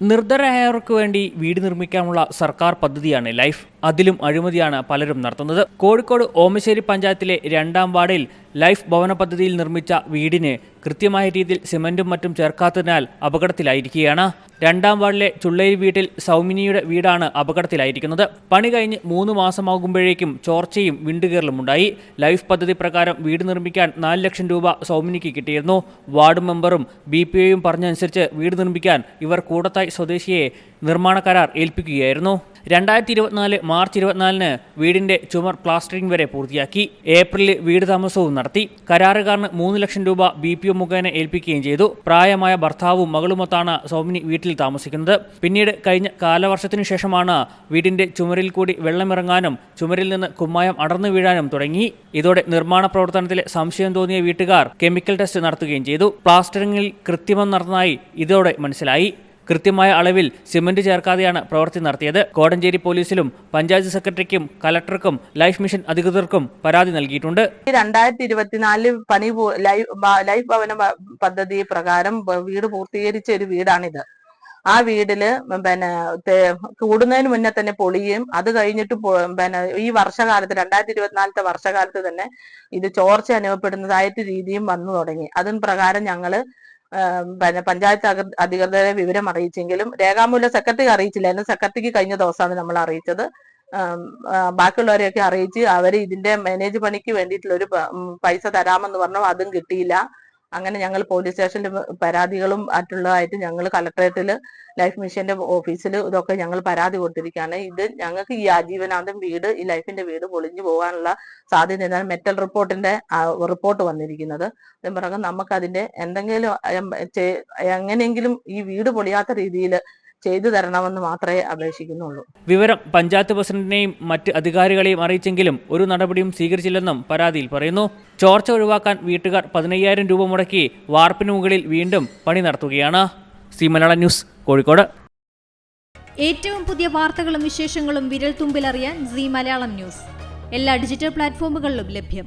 നിർദ്ധരായവർക്ക് വേണ്ടി വീട് നിർമ്മിക്കാനുള്ള സർക്കാർ പദ്ധതിയാണ് ലൈഫ് അതിലും അഴിമതിയാണ് പലരും നടത്തുന്നത്. കോഴിക്കോട് ഓമശ്ശേരി പഞ്ചായത്തിലെ രണ്ടാം വാർഡിൽ ലൈഫ് ഭവന പദ്ധതിയിൽ നിർമ്മിച്ച വീടിന് കൃത്യമായ രീതിയിൽ സിമന്റും മറ്റും ചേർക്കാത്തതിനാൽ അപകടത്തിലായിരിക്കുകയാണ്. രണ്ടാം വാർഡിലെ ചുള്ളേരി വീട്ടിൽ സൗമിനിയുടെ വീടാണ് അപകടത്തിലായിരിക്കുന്നത്. പണി കഴിഞ്ഞ് മൂന്ന് മാസമാകുമ്പോഴേക്കും ചോർച്ചയും വിണ്ടുകീറലും ഉണ്ടായി. ലൈഫ് പദ്ധതി പ്രകാരം വീട് നിർമ്മിക്കാൻ നാല് ലക്ഷം രൂപ സൗമിനിക്ക് കിട്ടിയിരുന്നു. വാർഡ് മെമ്പറും ബി പി ഒയും പറഞ്ഞനുസരിച്ച് വീട് നിർമ്മിക്കാൻ ഇവർ കൂടത്തായി സ്വദേശിയെ നിർമ്മാണ കരാർ ഏൽപ്പിക്കുകയായിരുന്നു. രണ്ടായിരത്തി ഇരുപത്തിനാല് മാർച്ച് ഇരുപത്തിനാലിന് വീടിന്റെ ചുമർ പ്ലാസ്റ്ററിംഗ് വരെ പൂർത്തിയാക്കി. ഏപ്രിലിൽ വീട് താമസവും നടത്തി. കരാറുകാരന് മൂന്ന് ലക്ഷം രൂപ ബി പി ഒ മുഖേന ഏൽപ്പിക്കുകയും ചെയ്തു. പ്രായമായ ഭർത്താവും മകളുമൊത്താണ് സൗമിനി വീട്ടിൽ താമസിക്കുന്നത്. പിന്നീട് കഴിഞ്ഞ കാലവർഷത്തിനു ശേഷമാണ് വീടിന്റെ ചുമരിൽ കൂടി വെള്ളമിറങ്ങാനും ചുമരിൽ നിന്ന് കുമ്മായം അടർന്നു വീഴാനും തുടങ്ങി. ഇതോടെ നിർമ്മാണ പ്രവർത്തനത്തിലെ സംശയം തോന്നിയ വീട്ടുകാർ കെമിക്കൽ ടെസ്റ്റ് നടത്തുകയും ചെയ്തു. പ്ലാസ്റ്ററിംഗിൽ കൃത്രിമം നടന്നതായി ഇതോടെ മനസ്സിലായി. കൃത്യമായ അളവിൽ സിമന്റ് ചേർക്കാതെയാണ് പ്രവൃത്തി നടത്തിയത്. കോടഞ്ചേരി പോലീസിലും പഞ്ചായത്ത് സെക്രട്ടറിക്കും കലക്ടർക്കും ലൈഫ് മിഷൻ അധികൃതർക്കും പരാതി നൽകിയിട്ടുണ്ട്. രണ്ടായിരത്തി ഇരുപത്തിനാലിൽ പണി ലൈഫ് ഭവന പദ്ധതി പ്രകാരം വീട് പൂർത്തീകരിച്ച ഒരു വീടാണിത്. ആ വീടിൽ പിന്നെ കൂടുന്നതിന് മുന്നേ തന്നെ പൊളിയും. അത് കഴിഞ്ഞിട്ട് പിന്നെ ഈ വർഷകാലത്ത് രണ്ടായിരത്തി ഇരുപത്തിനാലത്തെ വർഷകാലത്ത് തന്നെ ഇത് ചോർച്ച അനുഭവപ്പെടുന്നതായിട്ട് രീതിയും വന്നു തുടങ്ങി. അതിന് പ്രകാരം ഞങ്ങൾ പിന്നെ പഞ്ചായത്ത് അധികൃതരെ വിവരം അറിയിച്ചെങ്കിലും രേഖാമൂലം സെക്രട്ടറി അറിയിച്ചില്ലായിരുന്നു സെക്രട്ടറിക്ക് കഴിഞ്ഞ ദിവസമാണ് നമ്മൾ അറിയിച്ചത്. ബാക്കിയുള്ളവരെയൊക്കെ അറിയിച്ച് അവർ ഇതിന്റെ മാനേജ് പണിക്ക് വേണ്ടിയിട്ടുള്ള ഒരു പൈസ തരാമെന്ന് പറഞ്ഞു. അതും കിട്ടിയില്ല. അങ്ങനെ ഞങ്ങൾ പോലീസ് സ്റ്റേഷനിൽ പരാതികളും മറ്റുള്ളതായിട്ട് ഞങ്ങൾ കളക്ടറേറ്റിൽ ലൈഫ് മിഷന്റെ ഓഫീസിൽ ഇതൊക്കെ ഞങ്ങൾ പരാതി കൊടുത്തിരിക്കുകയാണ്. ഇത് ഞങ്ങൾക്ക് ഈ ആജീവനാന്തം വീട് ഈ ലൈഫിന്റെ വീട് പൊളിഞ്ഞു പോകാനുള്ള സാധ്യത എന്നാൽ മെറ്റൽ റിപ്പോർട്ടിന്റെ റിപ്പോർട്ട് വന്നിരിക്കുന്നത്. അതിന് പറഞ്ഞാൽ നമുക്ക് അതിന്റെ എന്തെങ്കിലും എങ്ങനെയെങ്കിലും ഈ വീട് പൊളിയാത്ത രീതിയിൽ ചെയ്തു തരണമെന്ന് മാത്രമേ അപേക്ഷിക്കുന്നുള്ളൂ. വിവരം പഞ്ചായത്ത് പ്രസിഡന്റിനെയും മറ്റ് അധികാരികളെയും അറിയിച്ചെങ്കിലും ഒരു നടപടിയും സ്വീകരിച്ചില്ലെന്നും പരാതിയിൽ പറയുന്നു. ചോർച്ച ഒഴിവാക്കാൻ വീട്ടുകാർ പതിനയ്യായിരം രൂപ മുടക്കി വാർപ്പിന് മുകളിൽ വീണ്ടും പണി നടത്തുകയാണ്. സി മലയാള ന്യൂസ് കോഴിക്കോട്. ഏറ്റവും പുതിയ വാർത്തകളും വിശേഷങ്ങളും വിരൽ തുമ്പിലറിയാൻ സി മലയാളം ന്യൂസ്. എല്ലാ ഡിജിറ്റൽ പ്ലാറ്റ്ഫോമുകളിലും ലഭ്യം.